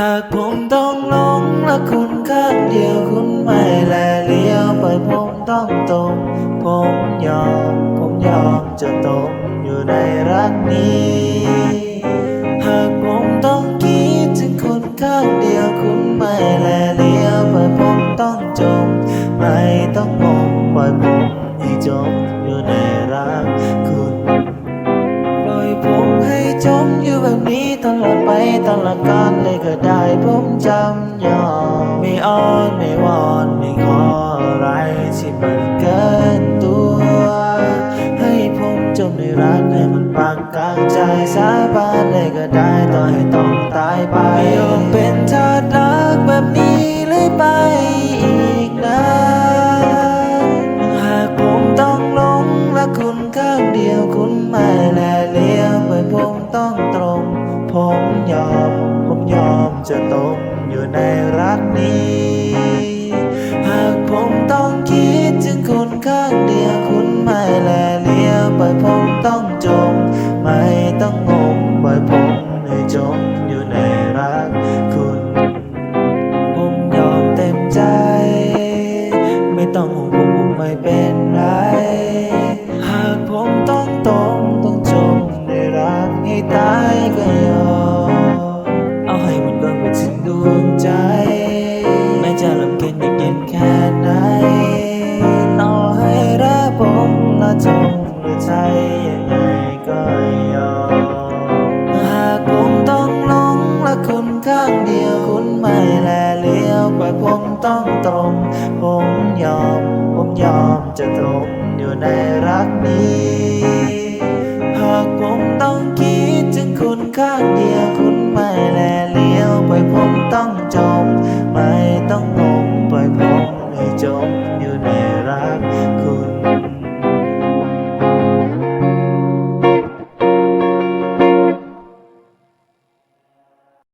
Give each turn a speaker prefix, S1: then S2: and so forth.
S1: หากผมต้องหลงและคุณข้างเดียวคุณไม่แลเลี้ยวไปผมต้องตรงผมยอมผมยอมจะตกอยู่ในรักนี้ หากผมต้องคิดถึงคุณข้างเดียวคุณไม่แลเลี้ยวไปผมต้องจมไม่ต้องงงปล่อยผมให้จมอยู่ในรัก แบบนี้ตลอดไปตลอดกาลเลยก็ได้ผมจำยอมไม่อ้อนไม่วอนไม่ขออะไรที่มันเกินตัว ให้ผมจมในรักให้มันปักกลางใจสาบานเลยก็ได้ต่อให้ต้องตายไปไม่ยอมเป็นทาสรักแบบนี้เลยไปอีกนานหากผมต้องหลงและคุณข้างเดียว ผมยอม ผมยอมจะตกอยู่ในรักนี้ หากผมต้องคิดถึงคุณข้างเดียวคุณไม่แลเลี้ยวไปผมต้องจม ไม่ต้องงงปล่อยผมให้จมอยู่ในรักคุณ ผมยอมเต็มใจ ไม่ต้องห่วงผมไม่เป็นไร หากผมต้องตรงต้องจมในรักให้ตายก็ยอม และคุณข้างเดียวคุณไม่แลเลี้ยวไปผมต้องตรง ผมยอม ผมยอมจะตรงอยู่ในรักนี้ หากผมต้องคิดถึงคุณข้างเดียวคุณไม่แลเลี้ยวไปผมต้องจม ไม่ต้องงงปล่ผมให้จม